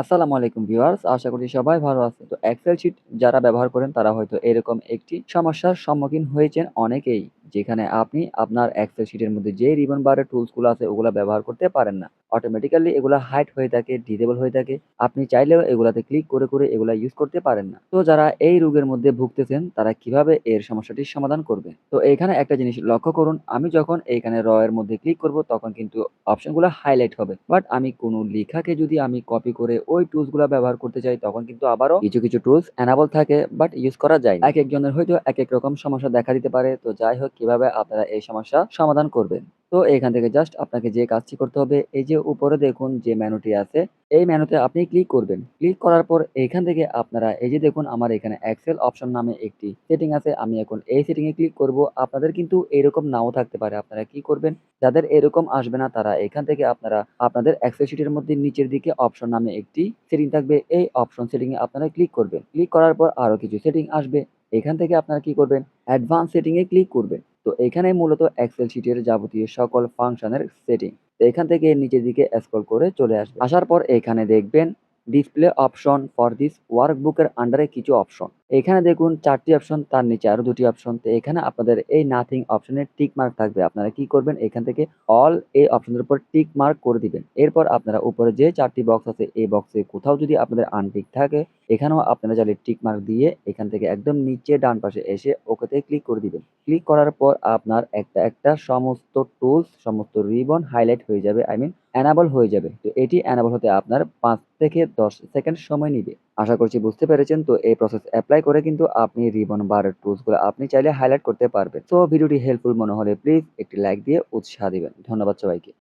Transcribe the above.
আসসালামু আলাইকুম ভিউয়ার্স, আশা করি সবাই ভালো আছেন। তো এক্সেল শিট যারা ব্যবহার করেন, তারা হয়তো এরকম একটি সমস্যার সম্মুখীন হয়েছেন অনেকেই। যেখানে আপনি আপনার এক্সেল শিটের মধ্যে যে রিবন বারের টুলসগুলো আছে, ওগুলা ব্যবহার করতে পারেন না। অটোমেটিক্যালি এগুলা হাইড হয়ে থাকে ডিজেবল হয়ে থাকে। আপনি চাইলেও এগুলাতে ক্লিক করে করে এগুলা ইউজ করতে পারেন না। তো যারা এই রোগের মধ্যে ভুগতেছেন, তারা কীভাবে এর সমস্যাটির সমাধান করবে? তো এখানে একটা জিনিস লক্ষ্য করুন, আমি যখন এইখানে র এর মধ্যে ক্লিক করব, তখন কিন্তু অপশনগুলো হাইলাইট হবে। বাট আমি কোনো লেখাকে যদি আমি কপি করে ওই টুলসগুলা ব্যবহার করতে চাই, তখন কিন্তু আবারও কিছু কিছু টুলস এনাবল থাকে বাট ইউজ করা যায় এক একজনের হয়তো এক এক রকম সমস্যা দেখা দিতে পারে। তো যাই হোক কীভাবে আপনারা এই সমস্যা সমাধান করবেন। তো এখান থেকে জাস্ট আপনাকে যে কাজটি করতে হবে, এই যে উপরে দেখুন যে মেনুটি আছে, এই মেনুতে আপনি ক্লিক করবেন। ক্লিক করার পর এখান থেকে আপনারা, এই যে দেখুন আমার এখানে এক্সেল অপশন নামে একটি সেটিং আছে, আমি এখন এই সেটিং এ ক্লিক করব। আপনাদের কিন্তু এরকম নাও থাকতে পারে, আপনারা কি করবেন? যাদের এরকম আসবে না, তারা এখান থেকে আপনারা, আপনাদের এক্সেল শিটের মধ্যে নিচের দিকে অপশন নামে একটি সেটিং থাকবে। এই অপশন সেটিং এ আপনারা ক্লিক করবেন। ক্লিক করার পর আরও কিছু সেটিং আসবে। এখান থেকে আপনারা কি করবেন? অ্যাডভান্স সেটিং এ ক্লিক করবেন। তো এখানে মূলত এক্সেল শিটের যাবতীয় সকল ফাংশনের সেটিং এখান থেকে নিচের দিকে স্ক্রল করে চলে আসবে। আসার পর এখানে দেখবেন ডিসপ্লে অপশন ফর দিস ওয়ার্কবুকের আন্ডারে কিছু অপশন এখানে দেখুন চারটি অপশন তার নিচে আরও দুটি অপশন তো এখানে আপনাদের এই নাথিং অপশনের টিক মার্ক থাকবে। আপনারা কি করবেন? এখান থেকে অল এই অপশনের উপর টিক মার্ক করে দিবেন। এরপর আপনারা উপরে যে চারটি বক্স আছে, এই বক্সে কোথাও যদি আপনাদের আনটিক থাকে, এখানেও আপনারা চাইলে টিক মার্ক দিয়ে এখান থেকে একদম নিচে ডান পাশে এসে ওকেতে ক্লিক করে দিবেন। ক্লিক করার পর আপনার একটা একটা সমস্ত টুলস সমস্ত রিবন হাইলাইট হয়ে যাবে। আই মিন অ্যানাবল হয়ে যাবে। তো এটি অ্যানাবল হতে আপনার পাঁচ থেকে দশ সেকেন্ড সময় নিবে। আশা করছি বুঝতে পেরেছেন। তো এই প্রসেস অ্যাপ্লাই করে কিন্তু আপনি রিবন বার টুলসগুলো আপনি চাইলে হাইলাইট করতে পারবেন। তো ভিডিওটি হেল্পফুল মনে হলে প্লিজ একটি লাইক দিয়ে উৎসাহ দিবেন। ধন্যবাদ সবাইকে।